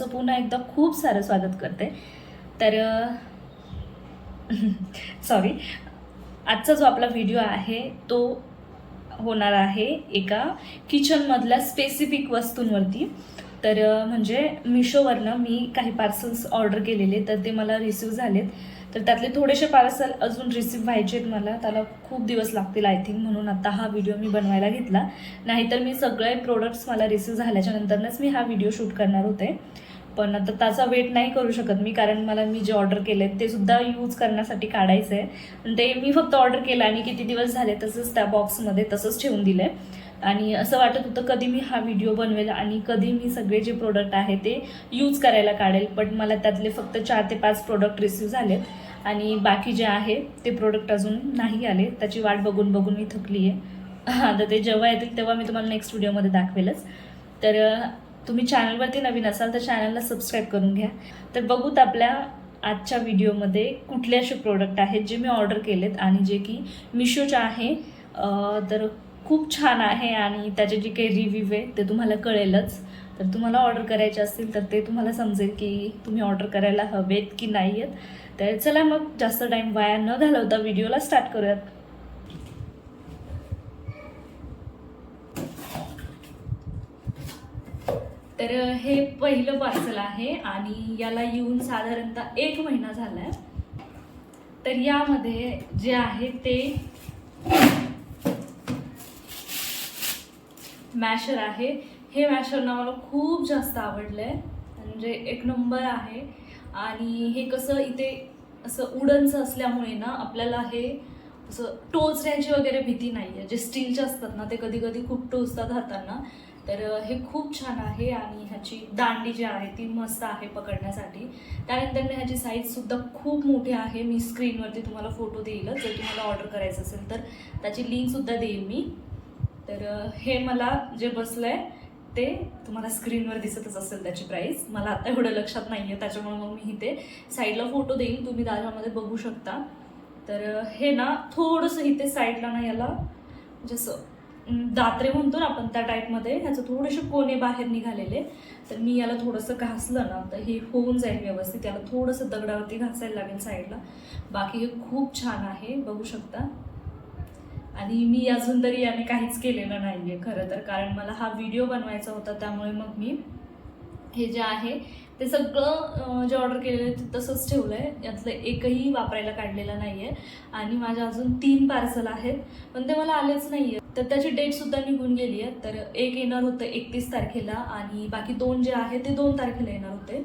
सर्वांचं पुन्हा एकदा खूप सारं स्वागत करते. तर सॉरी आजचा जो आपला व्हिडिओ आहे तो होणार आहे एका किचनमधल्या स्पेसिफिक वस्तूंवरती. तर म्हणजे मिशोवरनं मी काही पार्सल्स ऑर्डर केलेले तर ते मला रिसिव्ह झालेत. तर त्यातले थोडेसे पार्सल अजून रिसिव्ह व्हायचे आहेत मला. त्याला खूप दिवस लागतील आय थिंक म्हणून आता हा व्हिडिओ मी बनवायला घेतला. नाहीतर मी सगळे प्रोडक्ट्स मला रिसिव्ह झाल्याच्या नंतरनंच मी हा व्हिडिओ शूट करणार होते. पण आता त्याचा वेट नाही करू शकत मी कारण मला मी जे ऑर्डर केले ते सुद्धा यूज करण्यासाठी काढायचं आहे आणि ते मी फक्त ऑर्डर केलं आणि किती दिवस झाले तसंच त्या बॉक्समध्ये तसंच ठेवून दिलं आणि असं वाटत होतं कधी मी हा व्हिडिओ बनवेल आणि कधी मी सगळे जे प्रोडक्ट आहे ते यूज करायला काढेल पण मला त्यातले फक्त चार ते पाच प्रोडक्ट रिसिव्ह झालेत. आणि बाकी जे आहे ते प्रोडक्ट अजून नाही आले त्याची वाट बघून बघून मी थकली आहे हां तर ते जेव्हा येतील तेव्हा मी तुम्हाला नेक्स्ट व्हिडिओमध्ये दाखवेलच. तर तुम्ही चॅनलवरती नवीन असाल तर चॅनलला सबस्क्राईब करून घ्या. तर बघूत आपल्या आजच्या व्हिडिओमध्ये कुठले असे प्रोडक्ट आहेत जे मी ऑर्डर केलेत आणि जे की मिशोचे आहे. तर खूप छान आहे आणि त्याचे जे काही रिव्ह्यू आहे ते तुम्हाला कळेलच. तर तुम्हाला ऑर्डर करायचे असतील तर ते तुम्हाला समजेल की तुम्ही ऑर्डर करायला हवेत की नाही आहेत तर चला मग जास्त टाईम वाया न घालवता व्हिडिओला स्टार्ट करूयात. तर हे पहिलं पार्सल आहे आणि याला येऊन साधारणतः एक महिना झाला आहे तर यामध्ये जे आहे ते मॅशर आहे. हे मॅशर ना मला खूप जास्त आवडलं आहे म्हणजे एक नंबर आहे. आणि हे कसं इथे असं उडनचं असल्यामुळे ना आपल्याला हे असं टोचण्याची वगैरे भीती नाही आहे जे स्टीलचे असतात ना ते कधी कधी खूप टोचतात हातांना. तर हे खूप छान आहे आणि ह्याची दांडी जी आहे ती मस्त आहे पकडण्यासाठी. त्यानंतर ह्याची साईजसुद्धा खूप मोठी आहे. मी स्क्रीनवरती तुम्हाला फोटो देईलच. जर तुम्हाला ऑर्डर करायचं असेल तर त्याची लिंकसुद्धा देईल मी. तर हे मला जे बसलं आहे ते तुम्हाला स्क्रीनवर दिसतच असेल त्याची प्राईस मला आता एवढं लक्षात नाही आहे त्याच्यामुळे मग मी इथे साईडला फोटो देईल तुम्ही त्याच्यामध्ये बघू शकता. तर हे ना थोडंसं इथे साईडला ना याला जसं दात्रे म्हणतो ना आपण त्या टाईपमध्ये ह्याचं थोडेसे कोणे बाहेर निघालेले. तर मी याला थोडंसं घासलं ना तर हे होऊन जाईल व्यवस्थित. याला थोडंसं दगडावरती घासायला लागेल साईडला. बाकी हे खूप छान आहे बघू शकता. आणि मी अजून तरी याने काहीच केलेलं नाही आहे खरं तर. कारण मला हा व्हिडिओ बनवायचा होता त्यामुळे मग मी हे जे आहे ते सगळं जे ऑर्डर केलेलं आहे ते तसंच ठेवलं आहे यातलं एकही वापरायला काढलेलं नाही आहे आणि माझ्या अजून तीन पार्सल आहेत. पण ते मला आलेच नाही आहे तर त्याची डेटसुद्धा निघून गेली आहे. तर एक येणार होतं एकतीस तारखेला आणि बाकी दोन जे आहे ते दोन तारखेला येणार होते.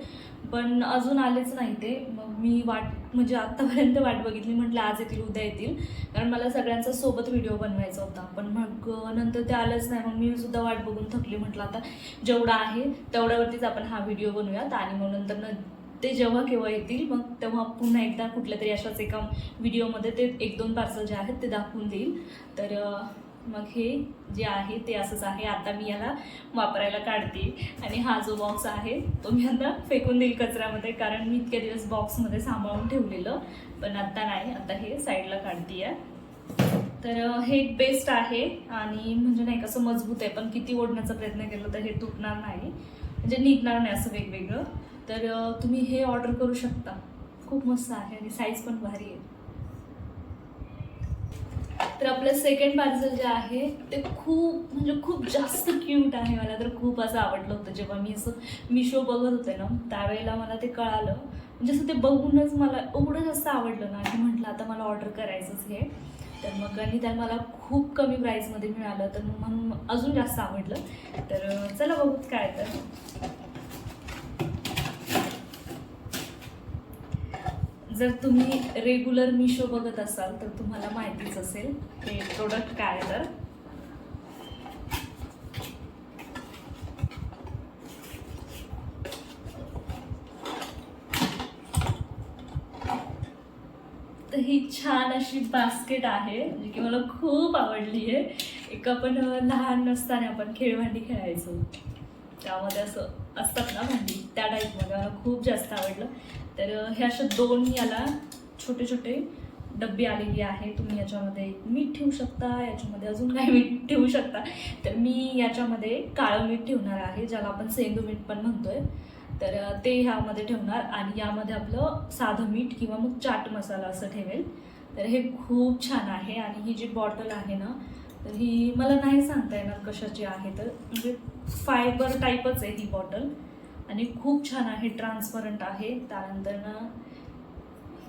पण अजून आलेच नाही ते. मग मी वाट म्हणजे आत्तापर्यंत वाट बघितली. म्हटलं आज येतील उद्या येतील. कारण मला सगळ्यांचा सोबत व्हिडिओ बनवायचा होता. पण मग नंतर ते आलंच नाही. मग मी सुद्धा वाट बघून थकली. म्हटलं आता जेवढा आहे तेवढ्यावरतीच आपण हा व्हिडिओ बनवूयात. आणि मग नंतर न ते जेव्हा केव्हा येतील मग तेव्हा पुन्हा एकदा कुठल्या तरी अशाच एका व्हिडिओमध्ये ते एक दोन पार्सल जे आहेत ते दाखवून देईल. तर मग हे जे आहे ते असंच आहे. आता मी याला वापरायला काढते. आणि हा जो बॉक्स आहे तो मी आता फेकून देईल कचऱ्यामध्ये कारण मी इतके दिवस बॉक्समध्ये सांभाळून ठेवलेलं. पण आता नाही. आता हे साईडला काढते आहे तर हे एक बेस्ट आहे. आणि म्हणजे नाही कसं मजबूत आहे. पण किती ओढण्याचा प्रयत्न केला तर हे तुटणार नाही. म्हणजे निघणार नाही असं वेगवेगळं. तर तुम्ही हे ऑर्डर करू शकता. खूप मस्त आहे. आणि साईज पण भारी आहे. तर आपलं सेकंड पार्सल जे आहे ते खूप म्हणजे खूप जास्त क्यूट आहे मला. तर खूप असं आवडलं होतं जेव्हा मी असं मिशो बघत होते ना त्यावेळेला मला ते कळालं. म्हणजे असं ते बघूनच मला एवढं जास्त आवडलं ना की म्हटलं आता मला ऑर्डर करायचंच हे तर मग आणि त्या मला खूप कमी प्राईसमध्ये मिळालं. तर मग म्हणून अजून जास्त आवडलं. तर चला बघूत काय तर. जर तुम्ही रेग्युलर मिशो बघत असाल तर तुम्हाला माहितीच असेल हे प्रोडक्ट काय आहे तर. ही छान अशी बास्केट आहे जी की मला खूप आवडली आहे. एक आपण लहान असताना आपण खेळभांडी खेळायचो. त्यामध्ये असं असतात ना भांडी त्या टाईपमध्ये मला खूप जास्त आवडलं. तर हे असे दोन याला छोटे छोटे डब्बी आलेली आहे तुम्ही याच्यामध्ये मीठ ठेवू शकता याच्यामध्ये अजून काही मीठ ठेवू शकता. तर मी याच्यामध्ये काळं मीठ ठेवणार आहे ज्याला आपण सेंदू मीठ पण म्हणतोय. तर ते ह्यामध्ये ठेवणार आणि यामध्ये आपलं साधं मीठ किंवा मग चाट मसाला असं ठेवेल. तर हे खूप छान आहे आणि ही जी बॉटल आहे ना तर ही मला नाही सांगता येणार कशाची आहे. तर म्हणजे फायबर टाईपच आहे ही बॉटल. आणि खूप छान आहे ट्रान्सपरंट आहे. त्यानंतरनं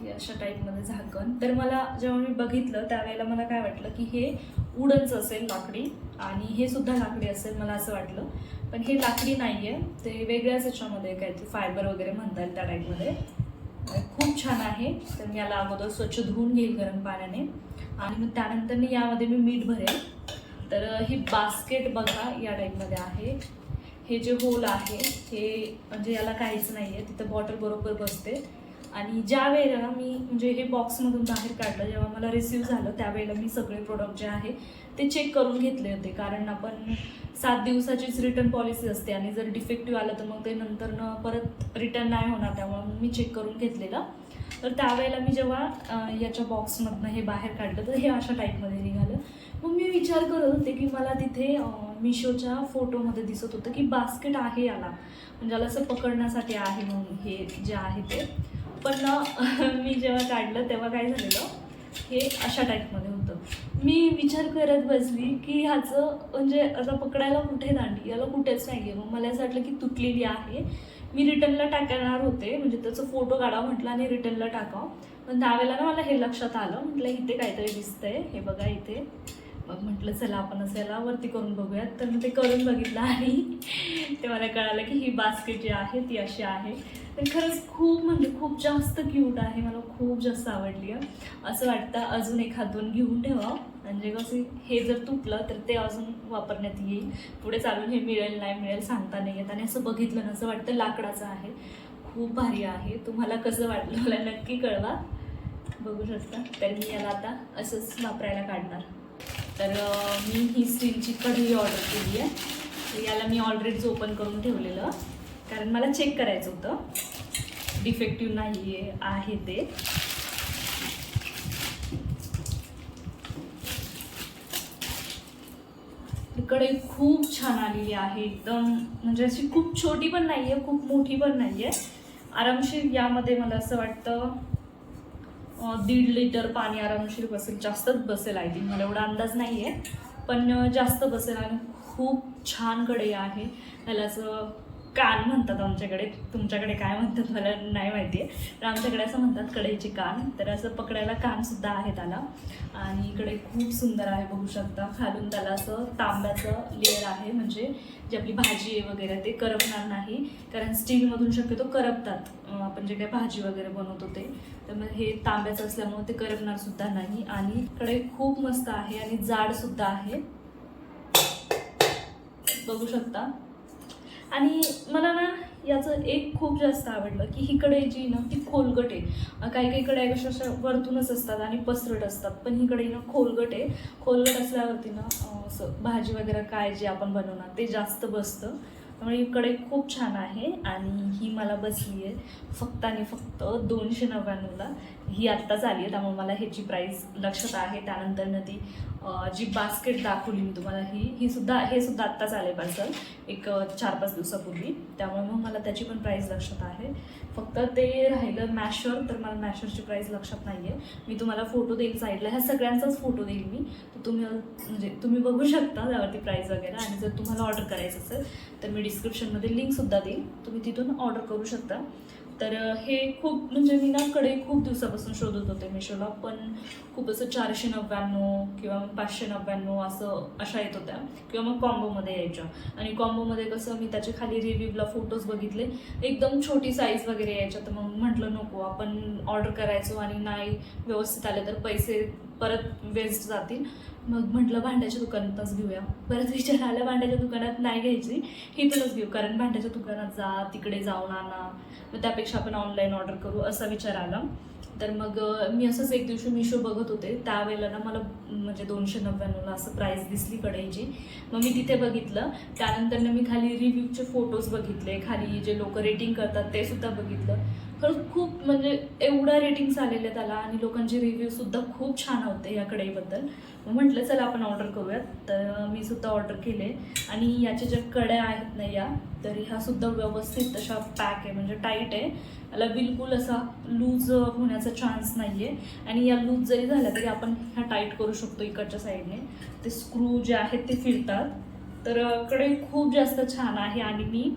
हे अशा टाईपमध्ये झाकण. तर मला जेव्हा मी बघितलं त्यावेळेला मला काय वाटलं की हे उडनचं असेल लाकडी आणि हे सुद्धा लाकडी असेल मला असं वाटलं. पण हे लाकडी नाही आहे ते वेगळ्याच याच्यामध्ये काय ते फायबर वगैरे म्हणतात त्या टाईपमध्ये खूप छान आहे. तर मी याला अगोदर स्वच्छ धुवून घेईल गरम पाण्याने. आणि मग त्यानंतर मी यामध्ये मी मीठ भरेल. तर ही बास्केट बघा या टाईपमध्ये आहे. हे जे होल आहे हे म्हणजे याला काहीच नाही आहे तिथं बॉटल बरोबर बसते. आणि ज्या वेळेला मी म्हणजे हे बॉक्समधून बाहेर काढलं जेव्हा मला रिसीव्ह झालं त्यावेळेला मी सगळे प्रोडक्ट जे आहे ते चेक करून घेतले होते. कारण आपण सात दिवसाचीच रिटर्न पॉलिसी असते आणि जर डिफेक्टिव्ह आलं तर मग ते नंतर न परत रिटर्न नाही होणार त्यामुळे मी चेक करून घेतलेलं. तर त्यावेळेला मी जेव्हा याच्या बॉक्समधनं हे बाहेर काढलं तर हे अशा टाईपमध्ये निघालं. मग मी विचार करत होते की मला तिथे मिशोच्या फोटोमध्ये दिसत होतं की बास्केट आहे याला. म्हणजे याला असं पकडण्यासाठी आहे म्हणून हे जे आहे ते. पण मी जेव्हा काढलं तेव्हा काय झालेलं? हे अशा टाईपमध्ये होतं. मी विचार करत बसली की ह्याचं म्हणजे आता पकडायला कुठे दांडी? याला कुठेच नाही आहे मग मला असं वाटलं की तुटलेली आहे. मी रिटर्नला टाकणार होते. म्हणजे त्याचं फोटो काढा म्हटलं आणि रिटर्नला टाकावं. पण त्यावेळेला ना मला हे लक्षात आलं. म्हटलं इथे काहीतरी दिसतंय. हे बघा इथे. मग म्हटलं चला आपण असं याला वरती करून बघूयात. तर मी ते करून बघितलं आणि ते मला कळालं की ही बास्केट जी आहे ती अशी आहे. तर खरंच खूप म्हणजे खूप जास्त क्यूट आहे. मला खूप जास्त आवडली आहे. असं वाटतं अजून एखादून घेऊन ठेवा. म्हणजे कसं हे जर तुटलं तर ते अजून वापरण्यात येईल. पुढे चालून हे मिळेल नाही मिळेल सांगता नाही येत. आणि असं बघितलं ना असं वाटतं लाकडाचं आहे. खूप भारी आहे. तुम्हाला कसं वाटलं मला नक्की कळवा. बघू शकता. तर मी याला आता असंच वापरायला काढणार. तर मी ही स्टीलची कढई ऑर्डर केली आहे. तर याला मी ऑलरेडीच ओपन करून ठेवलेलं. कारण मला चेक करायचं होतं. डिफेक्टिव्ह नाही आहे आहे ते ही कढई खूप छान आलेली आहे. एकदम म्हणजे अशी खूप छोटी पण नाही आहे खूप मोठी पण नाही आहे आरामशीर यामध्ये मला असं वाटतं दीड लिटर पाणी आरामशीर बसेल जास्तच बसेल आय थिंक मला एवढा अंदाज नाही आहे पण जास्त बसेल आणि खूप छान कढई आहे. त्याला असं कान म्हणतात आमच्याकडे. तुमच्याकडे काय म्हणतात मला नाही माहिती आहे तर आमच्याकडे असं म्हणतात कढईचे कान. तर असं पकडायला कानसुद्धा आहे त्याला. आणि इकडे खूप सुंदर आहे बघू शकता. खालून त्याला असं तांब्याचं लेअर आहे. म्हणजे जी आपली भाजी आहे वगैरे ते करपणार नाही. कारण स्टीलमधून शक्यतो करपतात. आपण जे काही भाजी वगैरे बनवतो ते. तर मग हे तांब्याचं असल्यामुळे ते करपणार सुद्धा नाही. आणि कढई खूप मस्त आहे. आणि जाड सुद्धा आहे. बघू शकता. आणि मला ना याचं एक खूप जास्त आवडलं की हिकडे जी ना ती खोलगट आहे. काही काही कढया कशा अशा वरतूनच असतात आणि पसरट असतात. पण हिकडे ना खोलगट आहे. खोलगट असल्यावरती ना असं भाजी वगैरे काय जे आपण बनवणार ते जास्त बसतं. त्यामुळे इकडे खूप छान आहे आणि ही मला बसली आहे. फक्त आणि फक्त दोनशे नव्याण्णवला. ही आत्ताच आली आहे त्यामुळे मला ह्याची प्राईस लक्षात आहे. त्यानंतरनं ती जी बास्केट दाखवली मी तुम्हाला ही ही सुद्धा हे सुद्धा आत्ताच आले पार्सल एक चार पाच दिवसापूर्वी. त्यामुळे मग मला त्याची पण प्राईस लक्षात आहे. फक्त ते राहिलं मॅशर तर मला मॅशरची प्राईस लक्षात नाही आहे मी तुम्हाला फोटो देईल साईडला ह्या सगळ्यांचाच फोटो देईल मी. तर तुम्ही म्हणजे तुम्ही बघू शकता त्यावरती प्राईस वगैरे. आणि जर तुम्हाला ऑर्डर करायचं असेल तर मी डिस्क्रिप्शनमध्ये लिंकसुद्धा देईन तुम्ही तिथून ऑर्डर करू शकता. तर हे खूप म्हणजे मी ना कडे खूप दिवसापासून शोधत होते मिशोला पण खूप असं चारशे नव्याण्णव किंवा मग पाचशे नव्याण्णव असं अशा येत होत्या. किंवा मग कॉम्बोमध्ये यायच्या. आणि कॉम्बोमध्ये कसं मी त्याच्याखाली रिव्ह्यूला फोटोज बघितले. एकदम छोटी साईज वगैरे यायच्या तर मग म्हटलं नको आपण ऑर्डर करायचो आणि नाही व्यवस्थित आले तर पैसे परत वेस्ट जातील. मग म्हटलं भांड्याच्या दुकानातच घेऊया. परत विचार आला भांड्याच्या दुकानात नाही घ्यायची. इथूनच घेऊ कारण भांड्याच्या दुकानात जा तिकडे जाऊन आणा. मग त्यापेक्षा आपण ऑनलाईन ऑर्डर करू असा विचार आला. तर मग मी असंच एक दिवशी मिशो बघत होते. त्यावेळेला ना मला म्हणजे दोनशे नव्याण्णवला असं प्राईस दिसली कढईची. मग मी तिथे बघितलं. त्यानंतर मी खाली रिव्ह्यूचे फोटोज बघितले. खाली जे लोक रेटिंग करतात ते सुद्धा बघितलं. खरंच खूप म्हणजे एवढ्या रेटिंग्स आलेल्या त्याला आणि लोकांचे रिव्ह्यूसुद्धा खूप छान होते या कढईबद्दल. मग म्हटलं चला आपण ऑर्डर करूयात. तर मी सुद्धा ऑर्डर केले. आणि याच्या ज्या कड्या आहेत ना या तर ह्या सुद्धा व्यवस्थित तशा पॅक आहे म्हणजे टाईट आहे. याला बिलकुल असा लूज होण्याचा चान्स नाही आहे आणि या लूज जरी झाल्या तरी आपण ह्या टाईट करू शकतो इकडच्या साईडने ते स्क्रू जे आहेत ते फिरतात. तर कडे कढई खूप जास्त छान आहे आणि मी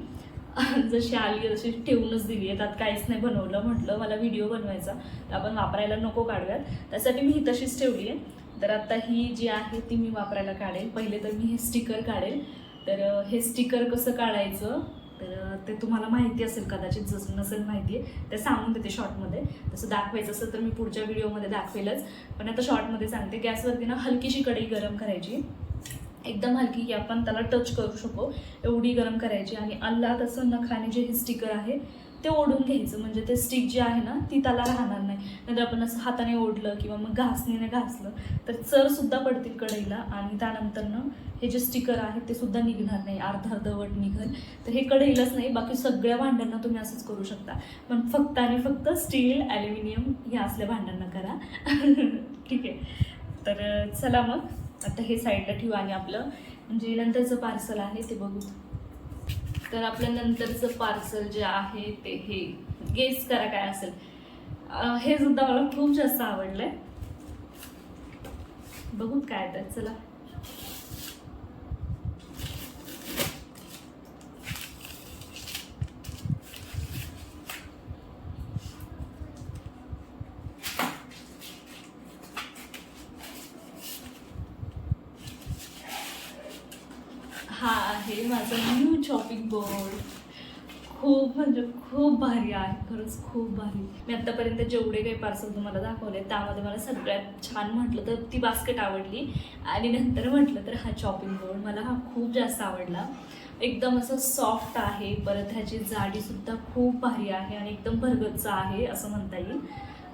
जशी आली तशी ठेवूनच दिली आहे. त्यात काहीच नाही बनवलं म्हटलं. मला व्हिडिओ बनवायचा. तर आपण वापरायला नको काढूयात. त्यासाठी मी ही तशीच ठेवली आहे. तर आता ही जी आहे ती मी वापरायला काढेल. पहिले तर मी हे स्टिकर काढेल. तर हे स्टिकर कसं काढायचं? तर ते तुम्हाला माहिती असेल कदाचित. जसं नसेल माहिती आहे. ते सांगून देते शॉर्टमध्ये तसं दाखवायचं असेल तर मी पुढच्या व्हिडिओमध्ये दाखवेलच. पण आता शॉर्टमध्ये सांगते. गॅसवरती ना हलकीशी कढई गरम करायची. एकदम हलकी की आपण त्याला टच करू शकू. एवढी गरम करायची आणि अल्ला तसं नखाने जे हे स्टिकर आहे ते ओढून घ्यायचं. म्हणजे ते स्टिक जे आहे ना ती त्याला राहणार नाही. नंतर आपण असं हाताने ओढलं किंवा मग घासणीने घासलं तर चरसुद्धा पडतील कढईला आणि त्यानंतरनं हे जे स्टिकर आहेत ते सुद्धा निघणार नाही. अर्धा अर्धवट निघल. तर हे कढईलाच नाही बाकी सगळ्या भांड्यांना तुम्ही असंच करू शकता. पण फक्त आणि फक्त स्टील ॲल्युमिनियम ह्या असल्या भांड्यांना करा. ठीक आहे. तर चला मग. आता हे साईडला ठेवू आणि आपलं म्हणजे नंतरचं पार्सल आहे ते बघू. तर आपलं नंतरचं पार्सल जे आहे ते हे गेस करा काय असेल. हे सुद्धा मला खूप जास्त आवडलंय. बघूत काय तर चला हा आहे. माझा न्यू चॉपिंग बोर्ड खूप म्हणजे खूप भारी आहे. खरंच खूप भारी. मी आत्तापर्यंत जेवढे काही पार्सल तुम्हाला दाखवले त्यामध्ये मला सगळ्यात छान म्हटलं तर ती बास्केट आवडली. आणि नंतर म्हटलं तर हा चॉपिंग बोर्ड मला हा खूप जास्त आवडला. एकदम असं सॉफ्ट आहे. परत ह्याची जाडीसुद्धा खूप भारी आहे आणि एकदम भरगच्च आहे असं म्हणता येईल.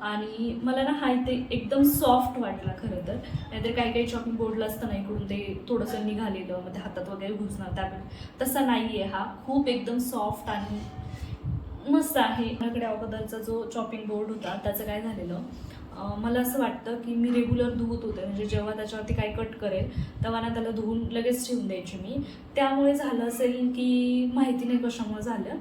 आणि मला ना हा ते एकदम सॉफ्ट वाटला खरं तर. नाहीतर काही काही चॉपिंग बोर्डला असतं ना इकडून ते थोडंसं निघालेलं मग ते हातात वगैरे घुसणार त्याकडे तसा नाही आहे हा. खूप एकदम सॉफ्ट आणि मस्त आहे. माझ्याकडे अगोदरचा जो चॉपिंग बोर्ड होता त्याचं काय झालेलं? मला असं वाटतं की मी रेग्युलर धुवत होते. म्हणजे जेव्हा त्याच्यावरती काही कट करेल तेव्हा ना त्याला धुवून लगेच ठेवून द्यायची मी. त्यामुळे झालं असेल की माहिती नाही कशामुळे झालं.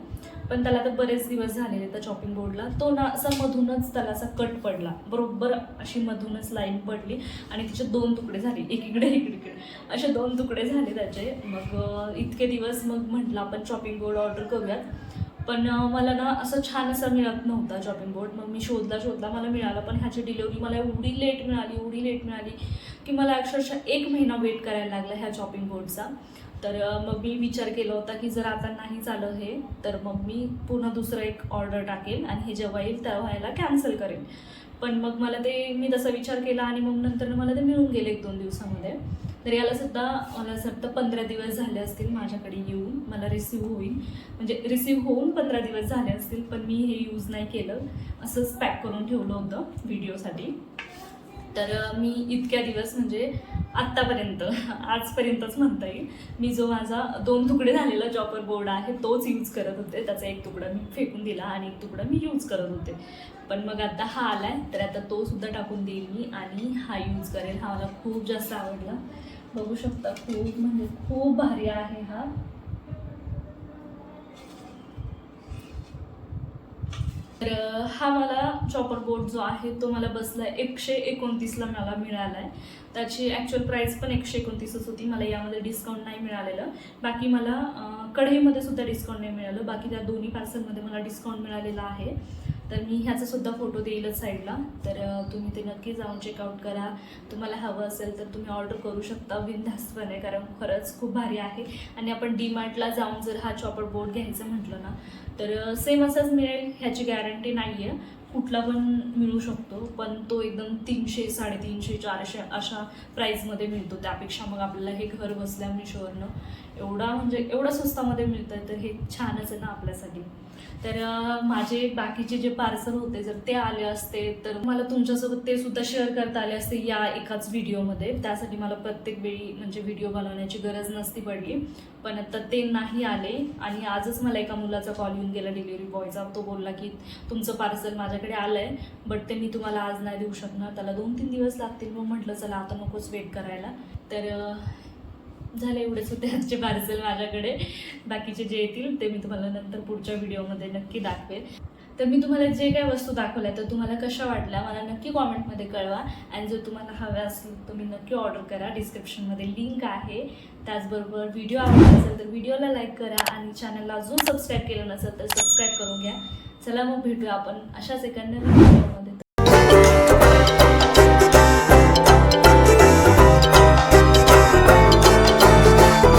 पण त्याला तर बरेच दिवस झालेले त्या चॉपिंग बोर्डला तो ना असा मधूनच त्याला असा कट पडला. बरोबर अशी मधूनच लाईन पडली आणि तिचे दोन तुकडे झाले. एकीकडे एकीकडे. असे दोन तुकडे झाले त्याचे. मग इतके दिवस मग म्हटलं आपण चॉपिंग बोर्ड ऑर्डर करूयात. पण मला ना असं छान असं मिळत नव्हता जॉबिंग बोर्ड मग मी शोधला शोधला मला मिळाला पण ह्याची डिलिव्हरी मला एवढी लेट मिळाली एवढी लेट मिळाली की मला अक्षरशः एक महिना वेट करायला लागला ह्या जॉबिंग बोर्डचा तर मग मी विचार केला होता की जर आता नाही झालं हे तर मग मी पुन्हा दुसरं एक ऑर्डर टाकेल आणि हे जेव्हा येईल तेव्हा ह्याला कॅन्सल करेल पण मग मला ते मी तसा विचार केला आणि मग नंतर मला ते मिळून गेले एक दोन दिवसामध्ये. तर याला सुद्धा मला असं वाटतं पंधरा दिवस झाले असतील माझ्याकडे येऊन. मला रिसीव होईल. म्हणजे रिसीव होऊन पंधरा दिवस झाले असतील पण मी हे यूज नाही केलं. असंच पॅक करून ठेवलं होतं व्हिडिओसाठी तर मी इतक्या दिवस म्हणजे आत्तापर्यंत आजपर्यंतच म्हणता येईल. मी जो माझा दोन तुकडे झालेला जॉपर बोर्ड आहे तोच यूज करत होते. त्याचा एक तुकडा मी फेकून दिला आणि एक तुकडा मी यूज करत होते. पण मग आता हा आला आहे तर आता तो सुद्धा टाकून देईल मी आणि हा यूज करेल. हा मला खूप जास्त आवडला. बघू शकता खूप म्हणजे खूप भारी आहे हा. तर हा मला चॉपर बोर्ड जो आहे तो मला बसला एकशे एकोणतीसला मला मिळाला आहे त्याची ॲक्च्युअल प्राईस पण एकशे एकोणतीसच होती. मला यामध्ये डिस्काउंट नाही मिळालेलं. बाकी मला कढईमध्ये सुद्धा डिस्काउंट नाही मिळालं. बाकी त्या दोन्ही पार्सलमध्ये मला डिस्काउंट मिळालेला आहे. तर मी ह्याचा सुद्धा फोटो देईलच साईडला तर तुम्ही ते नक्की जाऊन चेकआउट करा. तुम्हाला हवं असेल तर तुम्ही ऑर्डर करू शकता बिनधास्तपणे कारण खरंच खूप भारी आहे. आणि आपण डीमार्टला जाऊन जर हा चॉपर बोर्ड घ्यायचं म्हटलं ना तर सेम असंच मिळेल ह्याची गॅरंटी नाही आहे कुठला पण मिळू शकतो पण तो एकदम तीनशे साडेतीनशे चारशे अशा प्राईजमध्ये मिळतो. त्यापेक्षा मग आपल्याला हे घर बसल्या मिशोवरनं एवढा म्हणजे एवढं स्वस्तामध्ये मिळतं तर हे छानच आहे ना आपल्यासाठी. तर माझे बाकीचे जे पार्सल होते जर ते आले असते तर मला तुमच्यासोबत ते सुद्धा शेअर करता आले असते या एकाच व्हिडिओमध्ये त्यासाठी मला प्रत्येक वेळी म्हणजे व्हिडिओ बनवण्याची गरज नसती पडली. पण आता ते नाही आले आणि आजच मला एका मुलाचा कॉल येऊन गेला डिलिव्हरी बॉयचा तो बोलला की तुमचं पार्सल माझ्या माझ्याकडे आलं आहे बट ते मी तुम्हाला आज नाही देऊ शकणार. त्याला दोन तीन दिवस लागतील. मग म्हटलं चला आता नकोच वेट करायला. तर झालं झाले एवढेच होते आजचे पार्सल माझ्याकडे. बाकीचे जे येतील ते मी तुम्हाला नंतर पुढच्या व्हिडिओमध्ये नक्की दाखवेल. तर मी तुम्हाला जे काही वस्तू दाखवल्या तर तुम्हाला कशा वाटल्या मला नक्की कॉमेंटमध्ये कळवा. आणि जर तुम्हाला हव्या असतील तुम्ही नक्की ऑर्डर करा. डिस्क्रिप्शनमध्ये लिंक आहे. त्याचबरोबर व्हिडिओ आवडला असेल तर व्हिडिओला लाईक करा. आणि चॅनलला अजून सबस्क्राईब केलं नसेल तर सबस्क्राईब करून घ्या. चला मग भेटूया आपण. अशाच एका नवीन व्हिडिओमध्ये